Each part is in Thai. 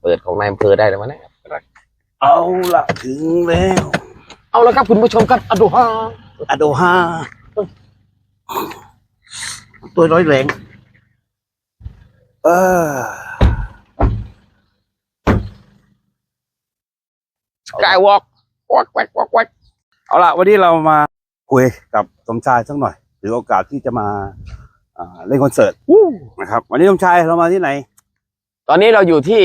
เปิดของนายอำเภอได้แล้วมั้งเนี่ยเอาละถึงแล้ว เอาละครับคุณผู้ชมครับอโดฮาอโดฮาตัวร้อยแรงเออสกายวอล์กวักวักวักวักเอาละวันนี้เรามาคุยกับสมชายสักหน่อยถือโอกาสที่จะมาอ่าเล่นคอนเสิร์ตนะครับ วันนี้สมชายเรามาที่ไหน ตอนนี้เราอยู่ที่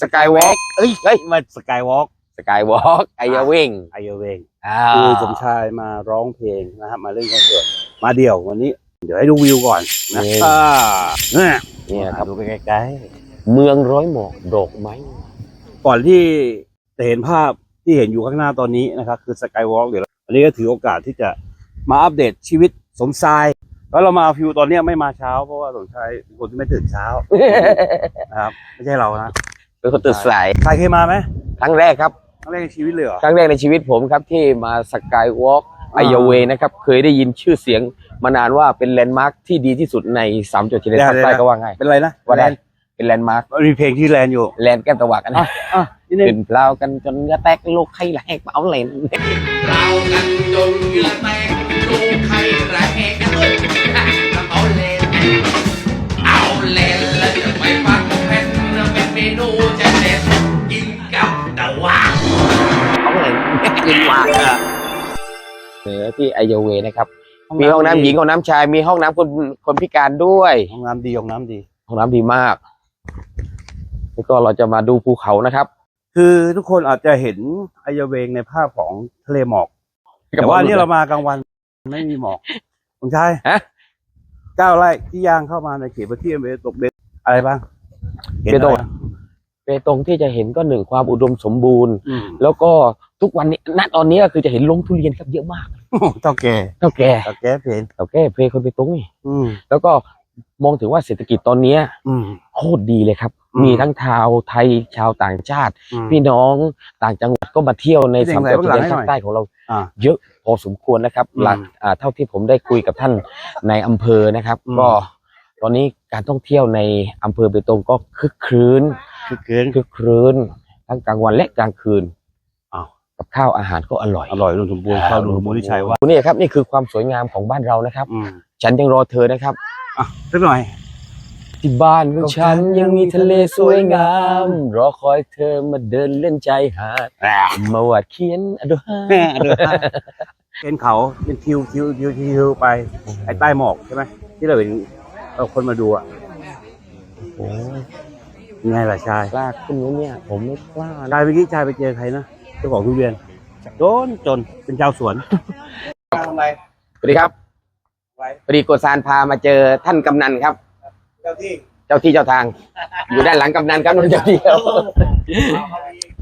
สกายวอล์กเอ้ยเฮ้ยมาสกายวอล์กสกายวอล์กไอเยาวิงไอเอเวงอ่าคือสมชายมาร้องเพลงนะครับ มาเล่นคอนเสิร์ตมาเดี่ยววันนี้ เดี๋ยวให้ดูวิวก่อนนะนี่อ่าเนี่ยนี่นะครับดูไปไกลเมืองร้อยหมอกดอกไม้ๆก่อนที่จะเห็นภาพที่เห็นอยู่ข้างหน้าตอนนี้นะครับ คือสกายวอล์กเดี๋ยวอันนี้ก็ถือโอกาสที่จะมาอัปเดตชีวิตสมชาย แล้วเรามาฟิวตอนเนี้ยไม่มาเช้า เพราะว่าสมชายเป็นคนที่ไม่ตื่นเช้านะครับไม่ใช่เรานะเป็นคนตื่นสายชายเคยมาไหมครั้งแรกครับครั้งแรกในชีวิตเลยเหรอครั้งแรกในชีวิตผมครับที่มาสกายวอล์กไออ่าเยาเวนะครับเคยได้ยินชื่อเสียงมานานว่าเป็นแลนด์มาร์คที่ดีที่สุดในสามจังหวัดชายแดนภาคใต้ก็ว่าง่ายเป็นไรนะว่าได้แลนด์เป็นแลนด์มาร์คมันมีเพลงที่แลนด์อยู่แลนด์แก้มตะวักอันนะอะนี่นึขึ้งนเปล่ากันจนเหงื้อแตกโลกใครแหลกเอาเลนเรากันจนเหงื่อแตกลูก ที่ไอเยาเวนะครับ มีห้องน้ำหญิงห้องน้ำชาย มีห้องน้ำคนคนพิการด้วย ห้องน้ำดีห้องน้ำดี ห้องน้ำดีมาก แล้วก็เราจะมาดูภูเขานะครับ คือทุกคนอาจจะเห็นไอเยาเวงในภาพของทะเลหมอก แต่ว่านี่เรามากลางวันไม่มีหมอกคุณชายฮะเก้าไร่ที่ย่างเข้ามาในเขตพื้นที่อำเภอตกเบ็ดอะไรบ้างห็นเบตงอะไรบ้างเปตรงที่จะเห็นก็หนึ่งความอุดมสมบูรณ์อืมแล้วก็ทุกวันนี้ณตอนนี้ก็คือจะเห็นลงทุเรียนครับเยอะมาก เท่าแก่เท่าแก่เท่าแก่เพลนเท่าแก่เพลคนไปตรงนี่อืมแล้วก็มองถึงว่าเศรษฐกิจตอนเนี้ย อืมโคตรดีเลยครับอืมมีทั้งชาวไทยชาวต่างชาติอืมพี่น้องต่างจังหวัดก็มาเที่ยวในพี่เด่งสามจังหวัดไหนบ้างหลังให้ชายแดนภาคใต้ของเราอ่าเยอะพอสมควรนะครับอืมหลักอ่าเท่าที่ผมได้คุยกับท่านในอำเภอนะครับอืมก็ตอนนี้การท่องเที่ยวในอำเภอเบตงก็คึกครื้นคือเกินคึกครื้นทั้งกลางวันและกลางคืนอ้าว กับข้าวอาหารก็อร่อยอร่อยรุนสมบูรณ์ข้าวรุนสมบูรณ์ที่ชัยว่านี่ครับนี่คือความสวยงามของบ้านเรานะครับอืมฉันยังรอเธอนะครับอะสักหน่อยที่บ้านของฉันยังมีทะเลสวยงาม รอคอยเธอมาเดินเล่นใจหาดมาวาดเขียนอดฮาแม่เดือดเป็นเขาเป็นทิวทิวทิวทิวไปไอ้ใต้หมอกใช่ไหมที่เราเห็นเราคนมาดูอะโอ้ยยังไงล่ะชายกล้าขึ้นไหมเนี่ย ผมไม่กล้านะชายเมื่อกี้ชายไปเจอใครนะ เจ้าของทุเรียนจนจนเป็นชาวสวนทำไรสวัสดีครับพอดีโกซานพามาเจอท่านกำนันครับ เจ้าที่ เจ้าที่เจ้าทาง อยู่ด้านหลังกำนันครับนุ่นเจ้าที่ครับ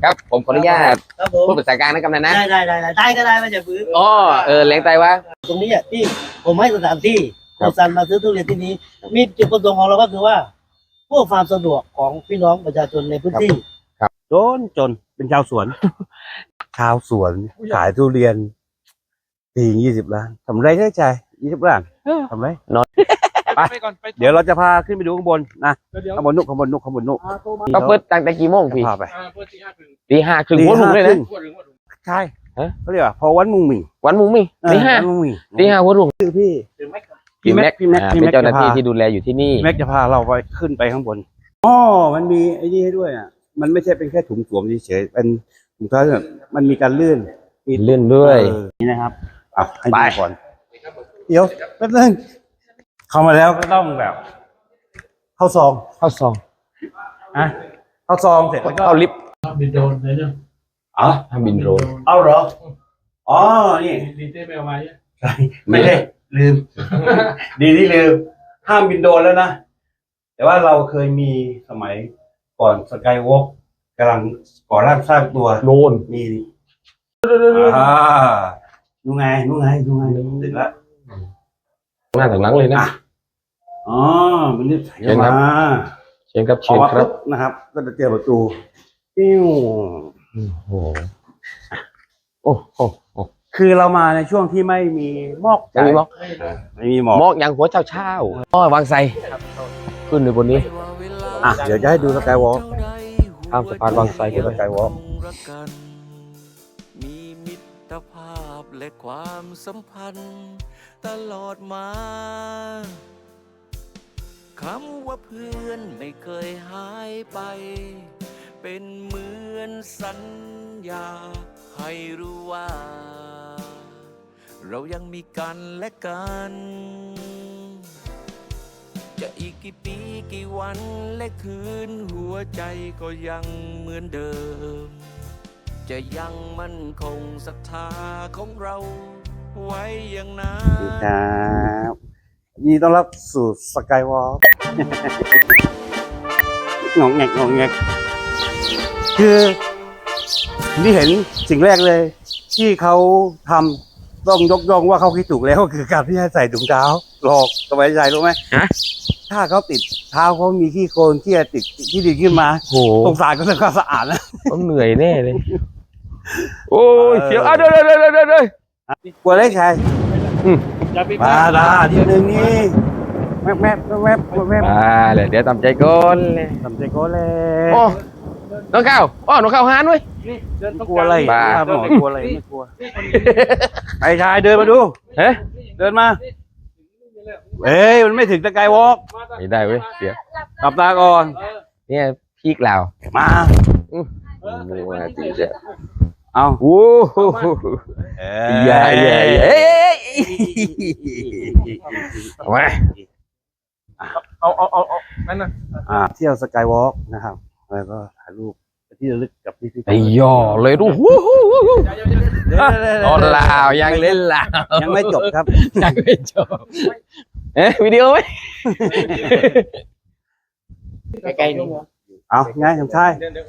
ครับผมขออนุญาตครับผมพูดภาษากลางนะกำนันนะได้ได้ได้ได้ได้ก็ได้ไม่จะฟื้นอ๋อเออแรงใจว่าตรงนี้อะที่ผมให้สถานที่ครับโคซันมาซื้อทุเรียนที่นี้ มีจุดประสงค์ของเราก็คือว่าเพื่อความสะดวกของพี่น้องประชาชนในพื้นที่จนจน เป็นชาวสวน ชาวสวนขายทุเรียนปียี่สิบล้านทำไรได้ใจยี่สิบล้านทำไรนอนไปเดี๋ยวเราจะพาขึ้นไปดูข้างบนนะข้างบนนุกข้างบนนุกข้างบนนุกเขาเปิดตั้งแต่กี่โมงพี่พาไปตีห้าครึ่งตีหัวหนุ่มเลยห้านะครึ่งใช่ฮะเขาเรียกว่าพอวันมุงมิงวันมุงมิ่งตีห้าเออวันมุงมิงตีห้าหัวหนุ่มคือพี่พี่แม็กพี่แม็กอ่าพี่เป็แม็นกเจ้าหน้าที่จะพาที่ดูแลอยู่ที่นี่แม็กจะพาเราไปขึ้นไปข้างบนอ๋อมันมีไอ้นี่ให้ด้วยอะ มันไม่ใช่เป็นแค่ถุงสวมเฉยๆเป็นถุงเท้าแบบมันมีการลื่นมีเลื่อนด้วย เออนี่นะครับอะให้ไปดูก่อนเดี๋ยวแป๊บนึงเข้ามาแล้วก็ต้องแบบ เข้าซองเข้าซองอะเข้าซองเสร็จแล้วก็เข้าลิฟต์บินโดรนเลยเนี่ยอ๋อทำบินโดรนเอาเหรออ๋อนี่ ดีเต้ไม่เอามาเนี่ยใช่ไม่ได้ลืม ดีที่ลืม ห้ามบินโดรนแล้วนะ แต่ว่าเราเคยมีสมัย ก่อนสกายวอล์กกำลังก่อร่างสร้างตัวโดนนี่นี่อ่าดูไงดูไงดูไงถึงแล้วหน้าถึงหลังเลยนะอะอ๋อ มันนี่ถ่ายเชิญครับมาเชิญครับออเชิกญมาครับปุ๊บนะครับ ก็จะเจอประตูปิ้วโอ้โหโอ้โหโอ้คือเรามาในช่วงที่ไม่มีหมอกไม่มีหมอกไม่มีหมอกหมอกอย่างหัวเช้าเช้าๆอ๋อวางใส่ขึ้นเลยบนนี้ อะเดี๋ยวจะให้ดูสกายวอล์กข้ามสะพานบางไทรขึ้นสไปกายวอล์กรักกัน มีมิตรภาพและความสัมพันธ์ ตลอดมาคำว่าเพื่อนไม่เคยหายไป เป็นเหมือนสัญญา ให้รู้ว่า เรายังมีกันและกัน จะอีกกี่ปีกี่วันและคืนหัวใจก็ยังเหมือนเดิม จะยังมั่นคงศรัทธาของเรา ไว้อย่างนั้ดีนครับยินดีต้อนรับสู่สกายวอล์ก งงแงกงงแงกคือที่เห็นสิ่งแรกเลย ที่เขาทำ ต้องยกย่องว่าเขาคิดถูกแล้วคือการที่ให้ใส่ถุงเท้าหลอกสบายใจรู้ไหมฮะ ถ้าเขาติดเท้าเขามีขี้โคลนที่จะติดที่ดินขึ้นมาโหสงสารก็เลยความสะอาดนะ ต้องเหนื่อยแน่เลย โอ้ยเออเสียวอะเดี๋ยวเดี๋ยวเดี๋ยวเดี๋ยวเดี๋ยว กลัวเล็กชายอย่าไปมาดาทีหนึ่งนี่แมบแมบแมบแมบแมบมาเลยเดี๋ยวตามใจก่อนเลย ทำใจก็เลยโอ้ น้องข้าวอ๋อน้องข้าวหานเว้ย นี่เดินตรงกลัวอะไรบ้าบ้าหมอกลัวอะไรไม่กลัวไอ้ชายเดินมาดู เฮ้ยเดินมาเอ้ยมันไม่ถึงตะไกวอล์กไม่ได้เว้ยเสียกลับตาก่อนเนี่ยพีกลาวมามัวจีเจ้าเอาโอ้โหเอ้ใหญ่ใหญ่เอ้ยเอามาเอาเอาเอาเอานั่นน่ะอ่าเที่ยวสกายวอล์กนะครับ แล้วก็ถ่ายรูปไปที่ระลึกกับพี่พี่ไอ้ย่อเลยดูหูหูหูหูตอนลาว ยังเล่นลาวยังไม่จบครับ ยังไม่จบ เอ๊ะวิดีโอไหมใกล้ๆนี่เอาไงสมชายเดี๋ยวเดี๋ยว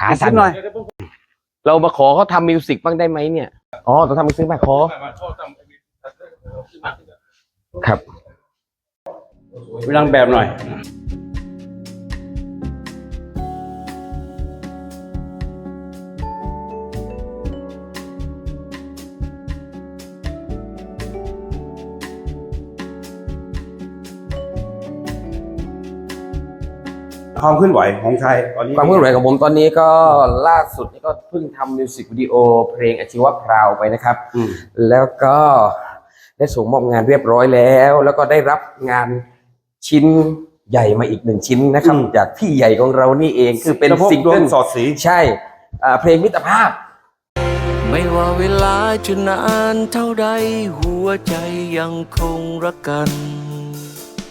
ขาสั่นหน่อย เรามาขอเขาทำมิวสิกบ้างได้ไหมเนี่ย อ๋อต้องทำมิวสิกมาขอมาเข้าทำครับไปนั่งแบบหน่อย ความเคลื่อนไหวของชายตอนนี้ความเคลื่อนไหวของผมตอนนี้ก็ล่าสุดนี่ก็เพิ่งทำมิวสิกวิดีโอเพลงอาชีวะพราวไปนะครับอืมแล้วก็ได้ส่งมอบงานเรียบร้อยแล้ว แล้วก็ได้รับงานชิ้นใหญ่มาอีกหนึ่งชิ้นนะครับอืมจากพี่ใหญ่ของเรานี่เองคือเป็นฉพาะซิงดวเกิงลสอดสีใช่อ่าเพลงมิตรภาพ ไม่ว่าเวลาจะนานเท่าใดหัวใจยังคงรักกัน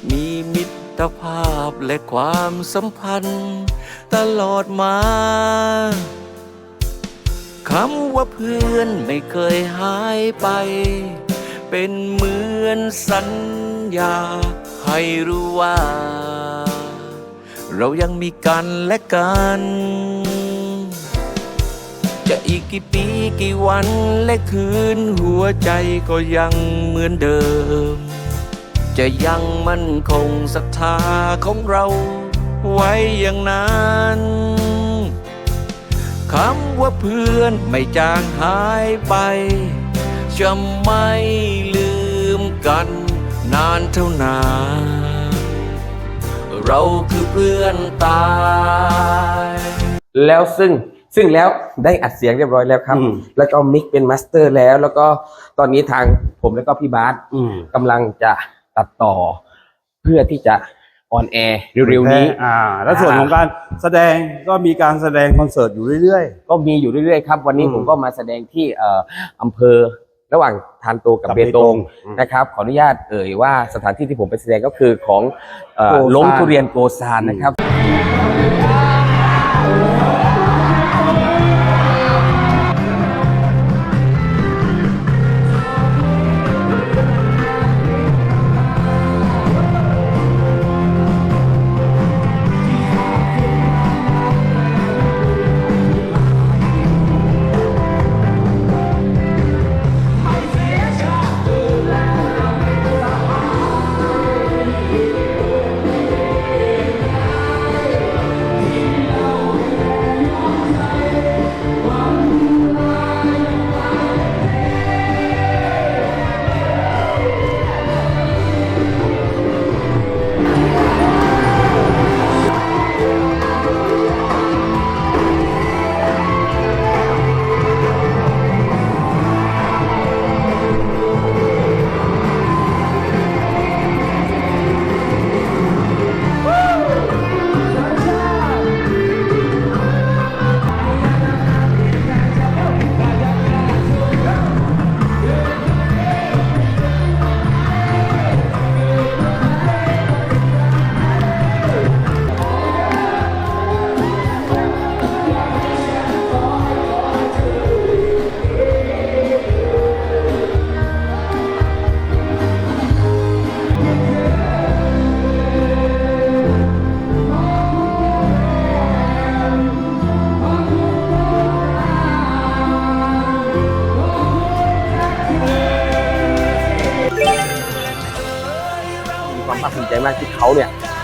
มีมิตร ภาพและความสัมพันธ์ ตลอดมาคำว่าเพื่อนไม่เคยหายไป เป็นเหมือนสัญญา ให้รู้ว่า เรายังมีกันและกัน จะอีกกี่ปีกี่วันและคืนหัวใจก็ยังเหมือนเดิม จะยังมั่นคงศรัทธาของเราไว้อย่างนั้นคำว่าเพื่อนไม่จางหายไป จะไม่ลืมกันนานเท่านาน เราคือเพื่อนตาย แล้วซึ่งซึ่งแล้วได้อัดเสียงเรียบร้อยแล้วครับ อืมแล้วก็มิกเป็นมาสเตอร์แล้ว แล้วก็ตอนนี้ทางผมแล้วก็พี่บาสอืม กำลังจะ ตัดต่อ เพื่อที่จะออนแอร์เร็วๆนี้อ่า แล้วส่วนของการแสดงก็มีการแสดงคอนเสิร์ตอยู่เรื่อยก็มีอยู่เรื่อยๆครับ วันนี้อืมผมก็มาแสดงที่เอ่ออำเภอระหว่างทานโตกับกับเบตงเบตงอืมนะครับ ขออนุญาตเอ่ยว่าสถานที่ที่ผมไปแสดงก็คือของเอ่อโกซานลงทุเรียนโกซานนะครับ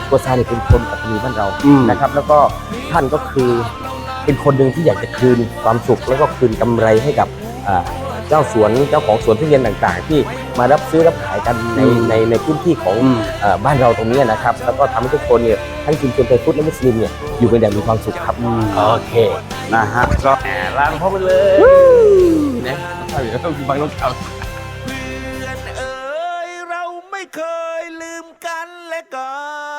กัวซาเนี่ยเป็นคนปัตตานีบ้านเราอืม นะครับ แล้วก็ท่านก็คือเป็นคนหนึ่งที่อยากจะคืนความสุข แล้วก็คืนกำไรให้กับอ่าเจ้าสวนเจ้าของสวนทุเรียนต่างๆ ที่มารับซื้อรับขายกันในอืมในในพื้นที่ของ อืม เอ่อบ้านเราตรงนี้นะครับ แล้วก็ทำให้ทุกคนเนี่ยทั้งชุมชนไทยพุทธและมุสลิมเนี่ยอยู่กันอย่างมีความสุขครับโอเคนะฮะก็ร้านพ่อไปเลยนะบางรถเขาเพื่อนเอ๋ยเราไม่เคยลืมกันและกัน